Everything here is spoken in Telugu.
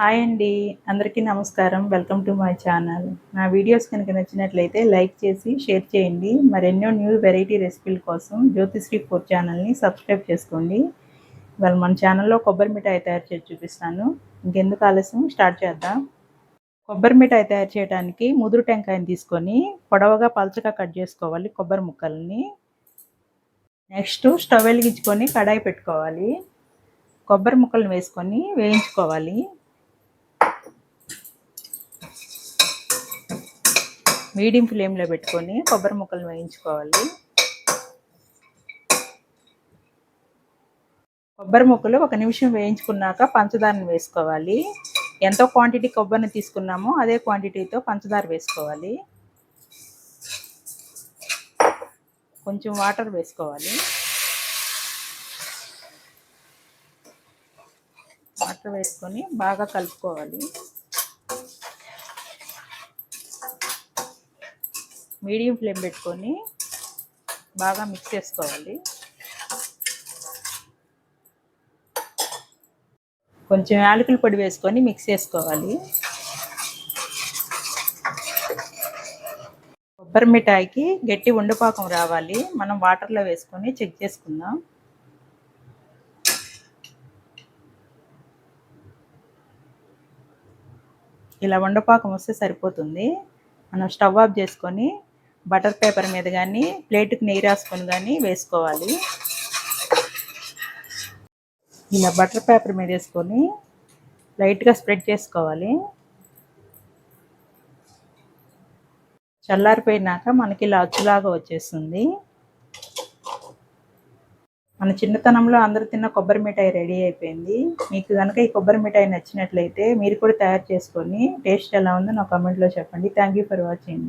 హాయ్ అండి. అందరికీ నమస్కారం. Welcome to my channel. నా వీడియోస్ కనుక నచ్చినట్లయితే లైక్ చేసి షేర్ చేయండి. మరెన్నో న్యూ వెరైటీ రెసిపీల కోసం జ్యోతిశ్రీ ఫోర్ ఛానల్ని సబ్స్క్రైబ్ చేసుకోండి. ఇవాళ మన ఛానల్లో కొబ్బరి మిఠాయి తయారు చేసి చూపిస్తాను. ఇంకెందుకు ఆలస్యం? స్టార్ట్ చేద్దాం. కొబ్బరి మిఠాయి తయారు చేయడానికి ముదురు టెంకాయని తీసుకొని పొడవగా పలచగా కట్ చేసుకోవాలి కొబ్బరి ముక్కల్ని. నెక్స్ట్ స్టవ్ వెలిగించుకొని కడాయి పెట్టుకోవాలి. కొబ్బరి ముక్కలను వేసుకొని వేయించుకోవాలి. మీడియం ఫ్లేమ్లో పెట్టుకొని కొబ్బరి ముక్కలు వేయించుకోవాలి. కొబ్బరి ముక్కలు ఒక నిమిషం వేయించుకున్నాక పంచదారను వేసుకోవాలి. ఎంతో క్వాంటిటీ కొబ్బరిని తీసుకున్నామో అదే క్వాంటిటీతో పంచదార వేసుకోవాలి. కొంచెం వాటర్ వేసుకోవాలి. వాటర్ వేసుకొని బాగా కలుపుకోవాలి. మీడియం ఫ్లేమ్ పెట్టుకొని బాగా మిక్స్ చేసుకోవాలి. కొంచెం యాలకుల పొడి వేసుకొని మిక్స్ చేసుకోవాలి. కొబ్బరి మిఠాయికి గట్టి ఉండపాకం రావాలి. మనం వాటర్లో వేసుకొని చెక్ చేసుకుందాం. ఇలా వండపాకం వస్తే సరిపోతుంది. మనం స్టవ్ ఆఫ్ చేసుకొని బటర్ పేపర్ మీద కానీ ప్లేట్కి నెయ్యి రాసుకొని కానీ వేసుకోవాలి. ఇలా బటర్ పేపర్ మీద వేసుకొని లైట్గా స్ప్రెడ్ చేసుకోవాలి. చల్లారిపోయినాక మనకి ఇలా అచ్చులాగా వచ్చేస్తుంది. మన చిన్నతనంలో అందరూ తిన్న కొబ్బరి మిఠాయి రెడీ అయిపోయింది. మీకు కనుక ఈ కొబ్బరి మిఠాయి నచ్చినట్లయితే మీరు కూడా తయారు చేసుకొని టేస్ట్ ఎలా ఉందో నా కామెంట్లో చెప్పండి. Thank you for watching.